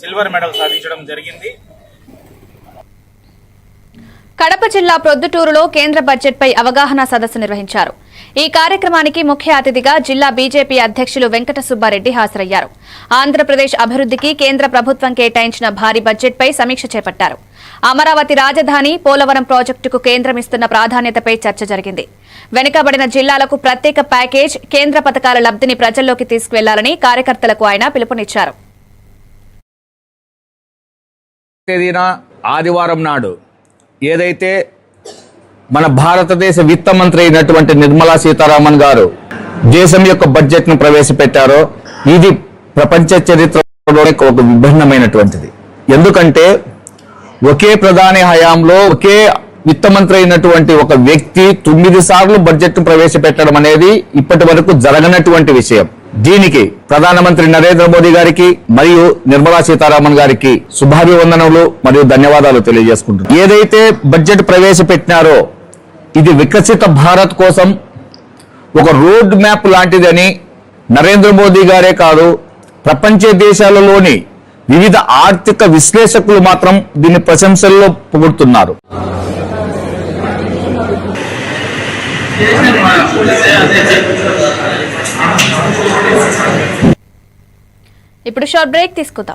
Silver medal సాధించడం జరిగింది. కడప జిల్లా ప్రొద్దుటూరులో కేంద్ర బడ్జెట్పై అవగాహన సదస్సు నిర్వహించారు. ఈ కార్యక్రమానికి ముఖ్య అతిథిగా జిల్లా బీజేపీ అధ్యక్షులు వెంకట సుబ్బారెడ్డి హాజరయ్యారు. ఆంధ్రప్రదేశ్ అభివృద్ధికి కేంద్ర ప్రభుత్వం కేటాయించిన భారీ బడ్జెట్పై సమీక్ష చేపట్టారు. అమరావతి రాజధాని పోలవరం ప్రాజెక్టుకు కేంద్రం ఇస్తున్న ప్రాధాన్యతపై చర్చ జరిగింది. వెనుకబడిన జిల్లాలకు ప్రత్యేక ప్యాకేజ్ కేంద్ర పథకాల లబ్ధిని ప్రజల్లోకి తీసుకువెళ్ళాలని కార్యకర్తలకు ఆయన పిలుపునిచ్చారు. తేదీన ఆదివారం నాడు ఏదైతే మన భారతదేశ విత్త మంత్రి అయినటువంటి నిర్మలా సీతారామన్ గారు దేశం యొక్క బడ్జెట్ను ప్రవేశపెట్టారో ఇది ప్రపంచ చరిత్రలోనే ఒక విభిన్నమైనటువంటిది. ఎందుకంటే ఒకే ప్రధాని హయాంలో ఒకే విత్త మంత్రి అయినటువంటి ఒక వ్యక్తి తొమ్మిది సార్లు బడ్జెట్ను ప్రవేశపెట్టడం అనేది ఇప్పటి వరకు జరగనటువంటి విషయం. దీనికి ప్రధానమంత్రి నరేంద్ర మోదీ గారికి మరియు నిర్మలా సీతారామన్ గారికి శుభాభివందనములు మరియు ధన్యవాదాలు తెలియజేసుకుంటున్నాను. ఏదైతే బడ్జెట్ ప్రవేశపెట్టినారో ఇది వికసిత భారత్ కోసం ఒక రోడ్ మ్యాప్ లాంటిదని నరేంద్ర మోదీ గారే కాదు ప్రపంచ దేశాలలోని వివిధ ఆర్థిక విశ్లేషకులు మాత్రం దీన్ని ప్రశంసల్లో పొగుడుతున్నారు. ఇప్పుడు షార్ట్ బ్రేక్ తీసుకుందాం.